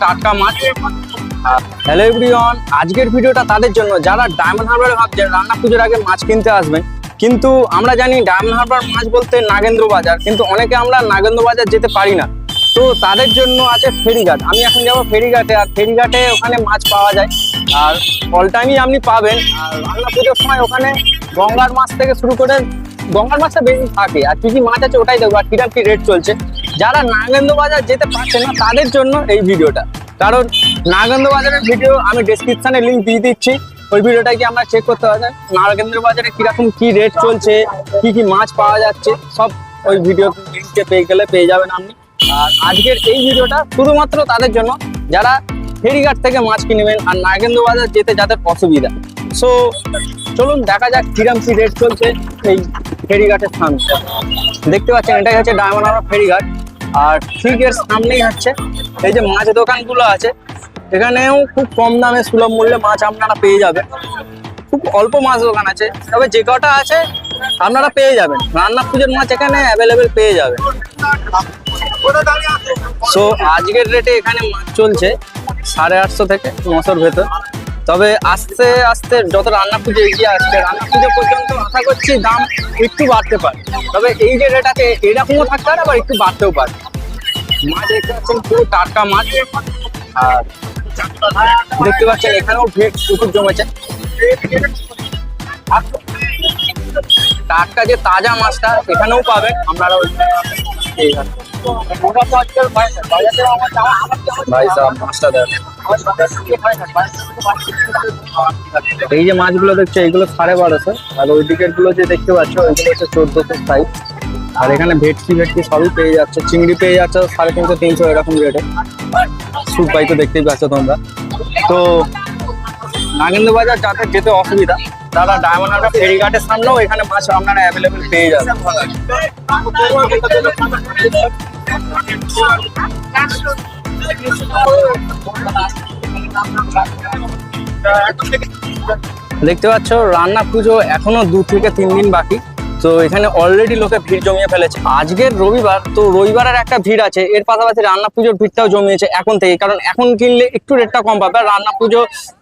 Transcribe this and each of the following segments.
টাটকা hello everyone আজকের ভিডিওটা তাদের জন্য। যারা ডায়মন্ড হারবারে ভাবছেন, রান্না পুজোর আগে মাছ কিনতে আসবেন, কিন্তু আমরা জানি ডায়মন্ড হারবার মাছ বলতে নাগেন্দ্র বাজার, কিন্তু অনেকে আমরা নাগেন্দ্র বাজার যেতে পারি না। তো তাদের জন্য আছে ফেরিঘাট। আমি এখন যাব ফেরিঘাটে, আর ফেরিঘাটে ওখানে মাছ পাওয়া যায়। আর অল টাইমই আপনি পাবেন। আর রান্না পুজোর সময় ওখানে গঙ্গার মাছ থেকে শুরু করে গঙ্গার মাছটা বেশি থাকে। আর কি কি মাছ আছে ওটাই দেখব। আর কিরম কি রেট চলছে। যারা নাগেন্দ্র বাজার যেতে পারছে না, তাদের জন্য এই ভিডিওটা। কারণ নাগেন্দ্র বাজারের ভিডিও আমি ডেসক্রিপশনে লিঙ্ক দিয়ে দিচ্ছি। ওই ভিডিওটা কি আমরা চেক করতে পারবেন। নাগেন্দ্র বাজারে কীরকম কি রেট চলছে, কি কি মাছ পাওয়া যাচ্ছে, সব ওই ভিডিও লিঙ্কে পেয়ে গেলে পেয়ে যাবেন আপনি। আর আজকের এই ভিডিওটা শুধুমাত্র তাদের জন্য। যারা ফেরিঘাট থেকে মাছ কিনবেন আর নাগেন্দ্র বাজার যেতে যাদের অসুবিধা। সো চলুন দেখা যাক কিরম কি রেট চলছে এই ফেরিঘাটের সামনে দেখতে পাচ্ছেন, এটাই হচ্ছে ডায়মন্ড হারবার ফেরিঘাট। আর ঠিক এর সামনেই হচ্ছে এই যে মাছ দোকানগুলো আছে, এখানেও খুব কম দামে সুলভ মূল্যে মাছ আপনারা পেয়ে যাবেন। খুব অল্প মাছ দোকান আছে, তবে যে কটা আছে আপনারা পেয়ে যাবেন। রান্না পুজোর মাছ এখানে অ্যাভেলেবেল পেয়ে যাবেন। সো আজকের রেটে এখানে মাছ চলছে সাড়ে আটশো থেকে নশোর ভেতর। তবে আস্তে আস্তে যত রান্না পুজো এগিয়ে আসছে, রান্না পুজো পর্যন্ত আশা করছি দাম একটু বাড়তে পারে। তবে এই যে রেট আছে এরকমও থাকতে পারে, আবার একটু বাড়তেও পারে। মাছ দেখতে পাচ্ছেন পুরো টাটকা মাছ। আর দেখতে পাচ্ছেন এখানেও ভিড় প্রচুর জমেছে। টাটকা যে তাজা মাছটা এখানেও পাবেন, আপনারা এই যে মাছগুলো দেখছ এইগুলো সাড়ে বারোশো। আর ওই দিকেরগুলো যে দেখতে পাচ্ছ, ওইগুলো হচ্ছে চোদ্দশো সাইজ। আর এখানে ভেটকি ভেটকি সবই পেয়ে যাচ্ছে। চিংড়ি পেয়ে যাচ্ছে সাড়ে তিনশো তিনশো, এরকম রেটে সুপ পাই তো দেখতেই পাচ্ছ তোমরা। তো নাগেন্দ্র বাজার যাতে যেতে অসুবিধা। দাদা ডায়মন্ড হারবার ফেরিঘাটের সামনেও এখানে মাছ আপনারা অ্যাভেলেবেল পেয়ে যাবেন। দেখতে পাচ্ছ রান্না পুজো এখনও দু থেকে তিন দিন বাকি। তো এখানে অলরেডি লোকে ভিড় জমিয়ে ফেলেছে। আজকের রবিবার, তো রবিবারের একটা ভিড় আছে, এর পাশাপাশি রান্না পুজোর ভিড়টাও জমিয়েছে এখন থেকে, কারণ এখন কিনলে একটু রেটটা কম পাবে রান্না পুজো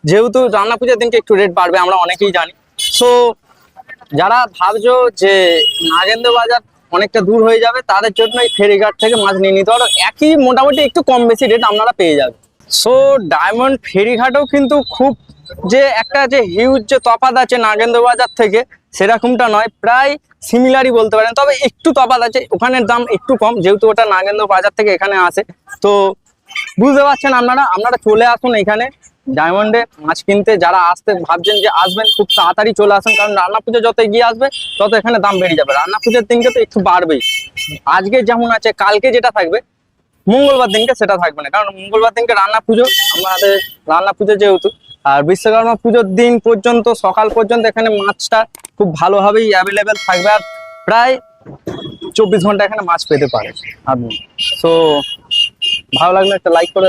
যেহেতু রান্না পুজোর দিনকে একটু রেট বাড়বে, আমরা অনেকেই জানি। সো যারা ভাবছ যে নাগেন্দ্র বাজার অনেকটা দূর হয়ে যাবে, তাদের জন্য এই ফেরিঘাট থেকে মাছ নিয়ে নিতে পারো একই মোটামুটি একটু কম বেশি রেট আপনারা পেয়ে যাবেন। সো ডায়মন্ড ফেরিঘাটও কিন্তু খুব যে একটা যে হিউজ যে তফাত আছে নাগেন্দ্র বাজার থেকে, সেরকমটা নয়, প্রায় সিমিলারই বলতে পারেন। তবে একটু তফাত আছে, ওখানের দাম একটু কম, যেহেতু ওটা নাগেন্দ্র বাজার থেকে এখানে আসে। তো বুঝতে পারছেন আপনারা? আপনারা চলে আসুন এখানে ডায়মন্ডে মাছ কিনতে। যারা আসতে ভাবছেন যে আসবেন, খুব তাড়াতাড়ি চলে আসুন, কারণ রান্না পুজো যত এগিয়ে আসবে, তত এখানে দাম বেড়ে যাবে। রান্না পুজোর দিনকে তো একটু বাড়বেই। আজকে যেমন আছে, কালকে যেটা থাকবে মঙ্গলবার দিনকে সেটা থাকবে না। কারণ মঙ্গলবার দিনকে রান্না পুজো আমাদের রান্না পুজো যেহেতু। আর বিশ্বকর্মা পুজোর দিন পর্যন্ত, সকাল পর্যন্ত এখানে মাছটা খুব ভালোভাবেই অ্যাভেলেবেল থাকবে। আর প্রায় চব্বিশ ঘণ্টা এখানে মাছ পেতে পারে। আপনি তো ভালো লাগলে একটা লাইক করে